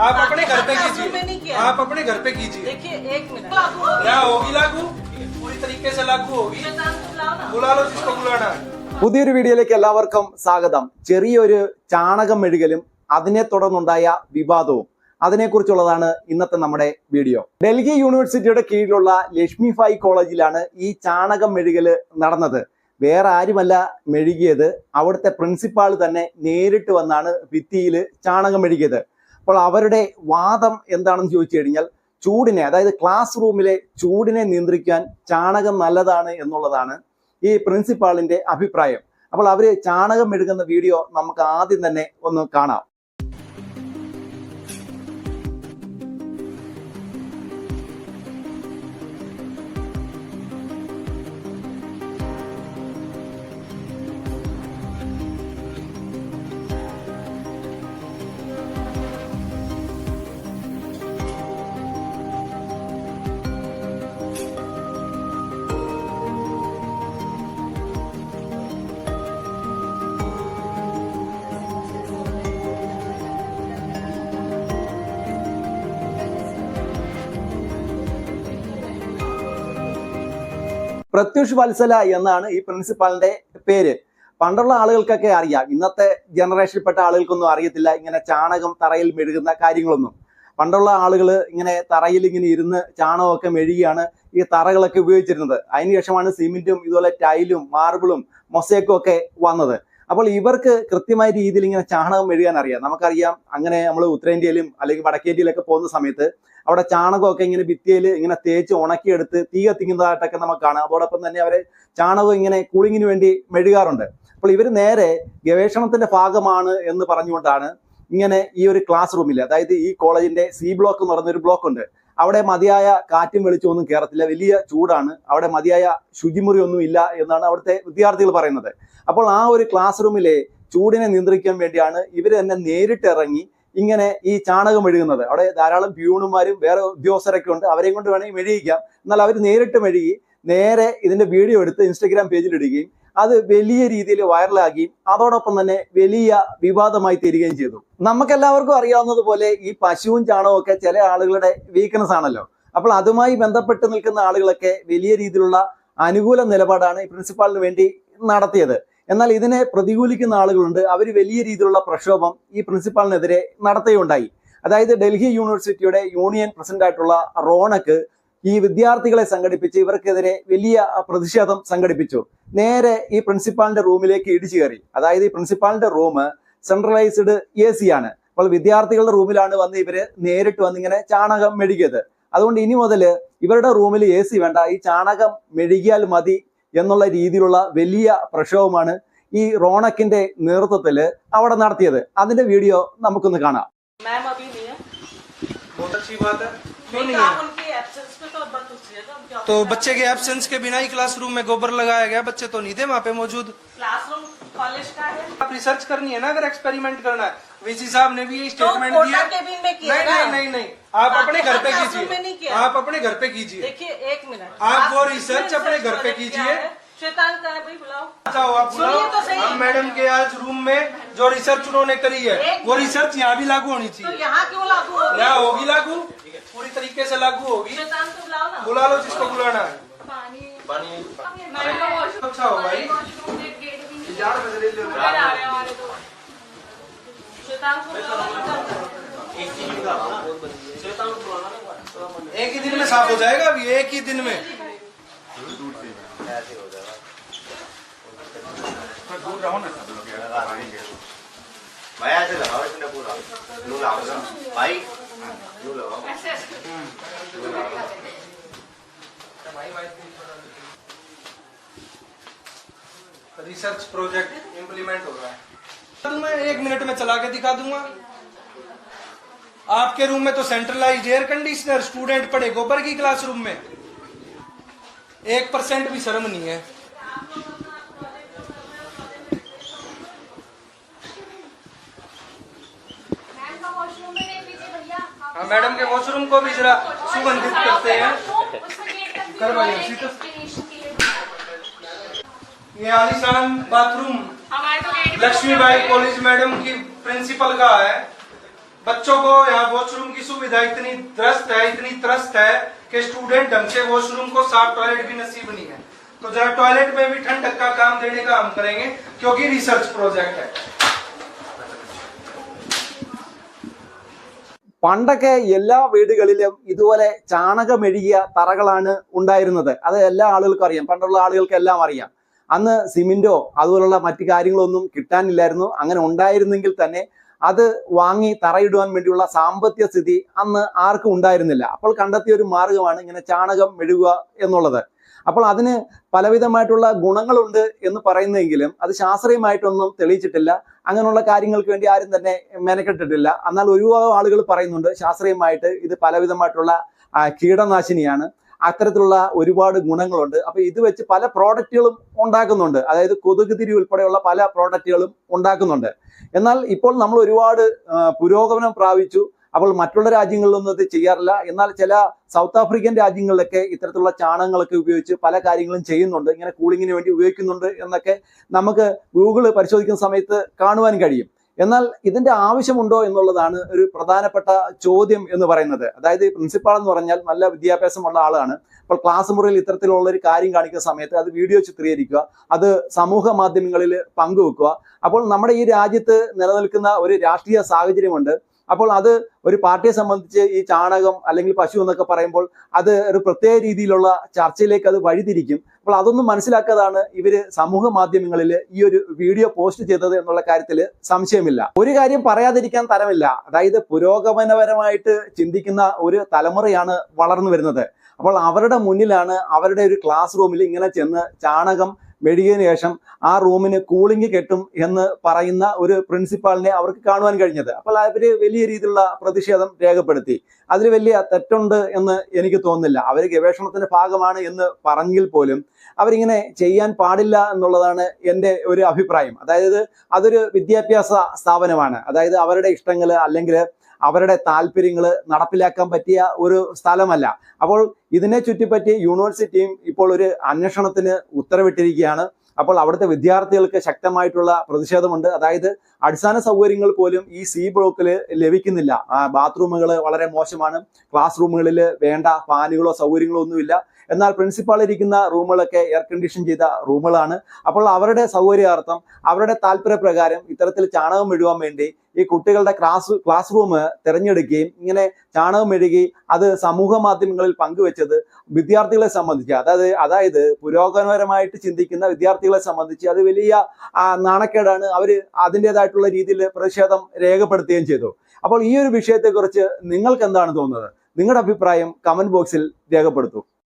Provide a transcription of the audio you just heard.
आप अपने घर पे क्लासरूम में नहीं कीजिए किया। आप अपने घर पे कीजिए देखिए एक मिनट लागू हो क्या होगी लागू पूरी तरीके से लागू होगी शैतान को बुलाओ ना बुला लो जिसको बुलाना है പുതിയൊരു വീഡിയോയിലേക്ക് എല്ലാവർക്കും സ്വാഗതം ചെറിയൊരു ചാണകം മെഴുകലും അതിനെ തുടർന്നുണ്ടായ വിവാദവും അതിനെക്കുറിച്ചുള്ളതാണ് ഇന്നത്തെ നമ്മുടെ വീഡിയോ ഡൽഹി യൂണിവേഴ്സിറ്റിയുടെ കീഴിലുള്ള ലക്ഷ്മി ഫായ് കോളേജിലാണ് ഈ ചാണകം മെഴുകല് നടന്നത് വേറെ ആരുമല്ല മെഴുകിയത് അവിടുത്തെ പ്രിൻസിപ്പാൾ തന്നെ നേരിട്ട് വന്നാണ് ഭിത്തിയിൽ ചാണകം മെഴുകിയത് അപ്പോൾ അവരുടെ വാദം എന്താണെന്ന് ചോദിച്ചു കഴിഞ്ഞാൽ ചൂടിനെ അതായത് ക്ലാസ് റൂമിലെ ചൂടിനെ നിയന്ത്രിക്കാൻ ചാണകം നല്ലതാണ് എന്നുള്ളതാണ് ഈ പ്രിൻസിപ്പാളിന്റെ അഭിപ്രായം. അപ്പോൾ അവർ ചാണകം മെഴുകുന്ന വീഡിയോ നമുക്ക് ആദ്യം തന്നെ ഒന്ന് കാണാം. പ്രത്യുഷ് വത്സല എന്നാണ് ഈ പ്രിൻസിപ്പാളിന്റെ പേര്. പണ്ടുള്ള ആളുകൾക്കൊക്കെ അറിയാം. ഇന്നത്തെ ജനറേഷനിൽപ്പെട്ട ആളുകൾക്കൊന്നും അറിയത്തില്ല. ഇങ്ങനെ ചാണകം തറയിൽ മെഴുകുന്ന കാര്യങ്ങളൊന്നും. പണ്ടുള്ള ആളുകൾ ഇങ്ങനെ തറയിൽ ഇങ്ങനെ ഇരുന്ന് ചാണകമൊക്കെ മെഴുകിയാണ് ഈ തറകളൊക്കെ ഉപയോഗിച്ചിരുന്നത്. അതിനുശേഷമാണ് സിമെന്റും ഇതുപോലെ ടൈലും മാർബിളും മൊസേക്കും ഒക്കെ വന്നത്. അപ്പോൾ ഇവർക്ക് കൃത്യമായ രീതിയിൽ ഇങ്ങനെ ചാണകം മെഴുകാൻ അറിയാം. നമുക്കറിയാം അങ്ങനെ നമ്മൾ ഉത്തരേന്ത്യയിലും അല്ലെങ്കിൽ വടക്കേന്ത്യയിലൊക്കെ പോകുന്ന സമയത്ത് അവിടെ ചാണകമൊക്കെ ഇങ്ങനെ ഭിത്തിയിൽ ഇങ്ങനെ തേച്ച് ഉണക്കിയെടുത്ത് തീ കത്തിക്കുന്നതായിട്ടൊക്കെ നമുക്ക് കാണാം. അതോടൊപ്പം തന്നെ അവരെ ചാണകം ഇങ്ങനെ കൂളിങ്ങിന് വേണ്ടി മെഴുകാറുണ്ട്. അപ്പോൾ ഇവർ നേരെ ഗവേഷണത്തിന്റെ ഭാഗമാണ് എന്ന് പറഞ്ഞുകൊണ്ടാണ് ഇങ്ങനെ ഈ ഒരു ക്ലാസ് റൂമിൽ അതായത് ഈ കോളേജിന്റെ സി ബ്ലോക്ക് എന്ന് പറയുന്ന ഒരു ബ്ലോക്ക് ഉണ്ട്. അവിടെ മതിയായ കാറ്റും വെളിച്ചമൊന്നും കയറത്തില്ല വലിയ ചൂടാണ്. അവിടെ മതിയായ ശുചിമുറി ഒന്നും ഇല്ല എന്നാണ് അവിടുത്തെ വിദ്യാർത്ഥികൾ പറയുന്നത്. അപ്പോൾ ആ ഒരു ക്ലാസ് റൂമിലെ ചൂടിനെ നിയന്ത്രിക്കാൻ വേണ്ടിയാണ് ഇവർ തന്നെ നേരിട്ട് ഇറങ്ങി ഇങ്ങനെ ഈ ചാണകം മെഴുകുന്നത്. അവിടെ ധാരാളം പ്യൂണുമാരും വേറെ ഉദ്യോഗസ്ഥരൊക്കെ ഉണ്ട്. അവരെയും കൊണ്ട് വേണമെങ്കിൽ മെഴുകിക്കാം. എന്നാൽ അവർ നേരിട്ട് മെഴുകി നേരെ ഇതിന്റെ വീഡിയോ എടുത്ത് ഇൻസ്റ്റഗ്രാം പേജിൽ ഇടുകയും അത് വലിയ രീതിയിൽ വൈറലാകുകയും അതോടൊപ്പം തന്നെ വലിയ വിവാദമായി തീരുകയും ചെയ്തു. നമുക്കെല്ലാവർക്കും അറിയാവുന്നതുപോലെ ഈ പശുവും ചാണകവും ഒക്കെ ചില ആളുകളുടെ വീക്ക്നെസ് ആണല്ലോ. അപ്പോൾ അതുമായി ബന്ധപ്പെട്ട് നിൽക്കുന്ന ആളുകളൊക്കെ വലിയ രീതിയിലുള്ള അനുകൂല നിലപാടാണ് ഈ പ്രിൻസിപ്പാളിന് വേണ്ടി നടത്തിയത്. എന്നാൽ ഇതിനെ പ്രതികൂലിക്കുന്ന ആളുകളുണ്ട്. അവർ വലിയ രീതിയിലുള്ള പ്രക്ഷോഭം ഈ പ്രിൻസിപ്പാളിനെതിരെ നടത്തുകയുണ്ടായി. അതായത് ഡൽഹി യൂണിവേഴ്സിറ്റിയുടെ യൂണിയൻ പ്രസിഡന്റ് ആയിട്ടുള്ള റോണക്ക് ഈ വിദ്യാർത്ഥികളെ സംഘടിപ്പിച്ച് ഇവർക്കെതിരെ വലിയ പ്രതിഷേധം സംഘടിപ്പിച്ചു. നേരെ ഈ പ്രിൻസിപ്പാളിന്റെ റൂമിലേക്ക് ഇടിച്ചു കയറി. അതായത് ഈ പ്രിൻസിപ്പാളിന്റെ റൂം സെൻട്രലൈസ്ഡ് എ സി ആണ്. അപ്പോൾ വിദ്യാർത്ഥികളുടെ റൂമിലാണ് വന്ന് ഇവർ നേരിട്ട് വന്ന് ഇങ്ങനെ ചാണകം മെഴുകിയത്. അതുകൊണ്ട് ഇനി മുതൽ ഇവരുടെ റൂമിൽ എ സി വേണ്ട. ഈ ചാണകം മെഴുകിയാൽ മതി എന്നുള്ള രീതിയിലുള്ള വലിയ പ്രക്ഷോഭമാണ് ഈ റോണക്കിന്റെ നേതൃത്വത്തിൽ അവിടെ നടത്തിയത് അതിന്റെ വീഡിയോ നമുക്കൊന്ന് കാണാം मैम अभी नहीं है बहुत अच्छी बात है क्यों नहीं नहीं आप है उनके एब्सेंस पे तो बंद पूछिएगा हम क्या तो बच्चे के एब्सेंस के बिना ही क्लासरूम में गोबर लगाया गया बच्चे तो नहीं थे वहाँ पे मौजूद क्लासरूम कॉलेज का है आप रिसर्च करनी है ना अगर एक्सपेरिमेंट करना है वीसी साहब ने भी तो स्टेटमेंट कोटा दिया। केबिन में किया नहीं नहीं नहीं नहीं। आप अपने घर पे कीजिए। आप अपने घर पे कीजिए। देखिए एक मिनट। आप वो रिसर्च अपने घर पे कीजिए। का है? भाई बुलाओ। आप बुलाओ। तो सही। हम मैडम के आज रूम में जो रिसर्च उन्होंने करी है वो रिसर्च यहाँ भी लागू होनी तो चाहिए यहाँ क्यों लागू हो यहाँ होगी लागू। पूरी तरीके से लागू होगी। बुला लो जिसको बुलाना है। अच्छा हो भाई। एक ही दिन में साफ़ हो जाएगा अभी एक ही दिन में। भाई ऐसे लगाओ इसने पूरा। यूँ लगाओ भाई यूँ लगाओ ऐसे ऐसे रिसर्च प्रोजेक्ट इम्प्लीमेंट हो रहा है। मैं एक मिनट में चला के दिखा दूँगा। आपके रूम में तो सेंट्रलाइज एयर कंडीशनर स्टूडेंट पढ़े गोबर की क्लासरूम में। एक परसेंट भी शर्म नहीं है। हाँ मैडम के वॉशरूम को भी जरा सुगंधित करते हैं। उसमें गेट तक भी कर भाई, हुआ है, सीधा। destination के लिए। ये आलिशान बाथरूम तो लक्ष्मीबाई कॉलेज मैडम की प्रिंसिपल का है बच्चों को यहाँ वॉशरूम की सुविधा इतनी त्रस्त है इतनी त्रस्त है कि स्टूडेंट ढंग से वॉशरूम को साफ टॉयलेट भी नसीब नहीं है तो जरा टॉयलेट में भी ठंडक का काम देने का हम करेंगे क्योंकि रिसर्च प्रोजेक्ट है പണ്ടൊക്കെ എല്ലാ വീടുകളിലും ഇതുപോലെ ചാണകമെഴുകിയ തറകളാണ് ഉണ്ടായിരുന്നത് അത് എല്ലാ ആളുകൾക്കും അറിയാം പണ്ടുള്ള ആളുകൾക്ക് എല്ലാം അറിയാം അന്ന് സിമെന്റോ അതുപോലുള്ള മറ്റു കാര്യങ്ങളൊന്നും കിട്ടാനില്ലായിരുന്നു. അങ്ങനെ ഉണ്ടായിരുന്നെങ്കിൽ തന്നെ അത് വാങ്ങി തറയിടുവാൻ വേണ്ടിയുള്ള സാമ്പത്തിക സ്ഥിതി അന്ന് ആർക്കും ഉണ്ടായിരുന്നില്ല. അപ്പോൾ കണ്ടെത്തിയ ഒരു മാർഗമാണ് ഇങ്ങനെ ചാണകം മെഴുകുക എന്നുള്ളത്. അപ്പോൾ അതിന് പലവിധമായിട്ടുള്ള ഗുണങ്ങളുണ്ട് എന്ന് പറയുന്നെങ്കിലും അത് ശാസ്ത്രീയമായിട്ടൊന്നും തെളിയിച്ചിട്ടില്ല. അങ്ങനെയുള്ള കാര്യങ്ങൾക്ക് വേണ്ടി ആരും തന്നെ മെനക്കെട്ടിട്ടില്ല. എന്നാൽ ഒരുപാട് ആളുകൾ പറയുന്നുണ്ട് ശാസ്ത്രീയമായിട്ട് ഇത് പലവിധമായിട്ടുള്ള കീടനാശിനിയാണ്. അത്തരത്തിലുള്ള ഒരുപാട് ഗുണങ്ങളുണ്ട്. അപ്പൊ ഇത് വെച്ച് പല പ്രോഡക്റ്റുകളും ഉണ്ടാക്കുന്നുണ്ട്. അതായത് കൊതുക് തിരി ഉൾപ്പെടെയുള്ള പല പ്രോഡക്റ്റുകളും ഉണ്ടാക്കുന്നുണ്ട്. എന്നാൽ ഇപ്പോൾ നമ്മൾ ഒരുപാട് പുരോഗമനം പ്രാപിച്ചു. അപ്പോൾ മറ്റുള്ള രാജ്യങ്ങളിലൊന്നും ഇത് ചെയ്യാറില്ല. എന്നാൽ ചില സൗത്ത് ആഫ്രിക്കൻ രാജ്യങ്ങളിലൊക്കെ ഇത്തരത്തിലുള്ള ചാണകങ്ങളൊക്കെ ഉപയോഗിച്ച് പല കാര്യങ്ങളും ചെയ്യുന്നുണ്ട്. ഇങ്ങനെ കൂളിങ്ങിന് വേണ്ടി ഉപയോഗിക്കുന്നുണ്ട് എന്നൊക്കെ നമുക്ക് ഗൂഗിൾ പരിശോധിക്കുന്ന സമയത്ത് കാണുവാൻ കഴിയും. എന്നാൽ ഇതിന്റെ ആവശ്യമുണ്ടോ എന്നുള്ളതാണ് ഒരു പ്രധാനപ്പെട്ട ചോദ്യം എന്ന് പറയുന്നത്. അതായത് പ്രിൻസിപ്പാൾ എന്ന് പറഞ്ഞാൽ നല്ല വിദ്യാഭ്യാസമുള്ള ആളാണ്. അപ്പോൾ ക്ലാസ് മുറിയിൽ ഇത്തരത്തിലുള്ള ഒരു കാര്യം കാണിക്കുന്ന സമയത്ത് അത് വീഡിയോ ചിത്രീകരിക്കുക അത് സമൂഹ മാധ്യമങ്ങളിൽ പങ്കുവെക്കുക. അപ്പോൾ നമ്മുടെ ഈ രാജ്യത്ത് നിലനിൽക്കുന്ന ഒരു രാഷ്ട്രീയ സാഹചര്യമുണ്ട്. അപ്പോൾ അത് ഒരു പാർട്ടിയെ സംബന്ധിച്ച് ഈ ചാണകം അല്ലെങ്കിൽ പശു എന്നൊക്കെ പറയുമ്പോൾ അത് ഒരു പ്രത്യേക രീതിയിലുള്ള ചർച്ചയിലേക്ക് അത് വഴിതിരിക്കും. അപ്പോൾ അതൊന്നും മനസ്സിലാക്കാതാണ് ഇവർ സമൂഹ മാധ്യമങ്ങളിൽ ഈ ഒരു വീഡിയോ പോസ്റ്റ് ചെയ്തത് എന്നുള്ള കാര്യത്തിൽ സംശയമില്ല. ഒരു കാര്യം പറയാതിരിക്കാൻ തരമില്ല. അതായത് പുരോഗമനപരമായിട്ട് ചിന്തിക്കുന്ന ഒരു തലമുറയാണ് വളർന്നു വരുന്നത്. അപ്പോൾ അവരുടെ മുന്നിലാണ് അവരുടെ ഒരു ക്ലാസ് റൂമിൽ ഇങ്ങനെ ചെന്ന് ചാണകം മെഴുകിയതിനു ശേഷം ആ റൂമിന് കൂളിംഗ് കെട്ടും എന്ന് പറയുന്ന ഒരു പ്രിൻസിപ്പാളിനെ അവർക്ക് കാണുവാൻ കഴിഞ്ഞത്. അപ്പോൾ അവർ വലിയ രീതിയിലുള്ള പ്രതിഷേധം രേഖപ്പെടുത്തി. അതിൽ വലിയ തെറ്റുണ്ട് എന്ന് എനിക്ക് തോന്നുന്നില്ല. അവർ ഗവേഷണത്തിന്റെ ഭാഗമാണ് എന്ന് പറഞ്ഞെങ്കിൽ പോലും അവരിങ്ങനെ ചെയ്യാൻ പാടില്ല എന്നുള്ളതാണ് എന്റെ ഒരു അഭിപ്രായം. അതായത് അതൊരു വിദ്യാഭ്യാസ സ്ഥാപനമാണ്. അതായത് അവരുടെ ഇഷ്ടങ്ങൾ അല്ലെങ്കിൽ അവരുടെ താല്പര്യങ്ങൾ നടപ്പിലാക്കാൻ പറ്റിയ ഒരു സ്ഥലമല്ല. അപ്പോൾ ഇതിനെ ചുറ്റിപ്പറ്റി യൂണിവേഴ്സിറ്റിയും ഇപ്പോൾ ഒരു അന്വേഷണത്തിന് ഉത്തരവിട്ടിരിക്കുകയാണ്. അപ്പോൾ അവിടുത്തെ വിദ്യാർത്ഥികൾക്ക് ശക്തമായിട്ടുള്ള പ്രതിഷേധമുണ്ട്. അതായത് അടിസ്ഥാന സൗകര്യങ്ങൾ പോലും ഈ സി ബ്ലോക്കിൽ ലഭിക്കുന്നില്ല. ബാത്റൂമുകൾ വളരെ മോശമാണ്. ക്ലാസ് റൂമുകളിൽ വേണ്ട ഫാനുകളോ സൗകര്യങ്ങളോ ഒന്നുമില്ല. എന്നാൽ പ്രിൻസിപ്പാൾ ഇരിക്കുന്ന റൂമുകളൊക്കെ എയർ കണ്ടീഷൻ ചെയ്ത റൂമുകളാണ്. അപ്പോൾ അവരുടെ സൗകര്യാർത്ഥം അവരുടെ താല്പര്യപ്രകാരം ഇത്തരത്തിൽ ചാണകം വേണ്ടി ഈ കുട്ടികളുടെ ക്ലാസ് ക്ലാസ് റൂം തിരഞ്ഞെടുക്കുകയും ഇങ്ങനെ ചാണകം മെഴുകി അത് സമൂഹ മാധ്യമങ്ങളിൽ പങ്കുവെച്ചത് വിദ്യാർത്ഥികളെ സംബന്ധിച്ച്. അതായത് അതായത് പുരോഗമനപരമായിട്ട് ചിന്തിക്കുന്ന വിദ്യാർത്ഥികളെ സംബന്ധിച്ച് അത് വലിയ നാണക്കേടാണ് അവർ അതിന്റെതായിട്ടുള്ള രീതിയിൽ പ്രതിഷേധം രേഖപ്പെടുത്തുകയും ചെയ്തു. അപ്പോൾ ഈ ഒരു വിഷയത്തെക്കുറിച്ച് നിങ്ങൾക്ക് എന്താണ് തോന്നുന്നത്? നിങ്ങളുടെ അഭിപ്രായം കമന്റ് ബോക്സിൽ രേഖപ്പെടുത്തൂ.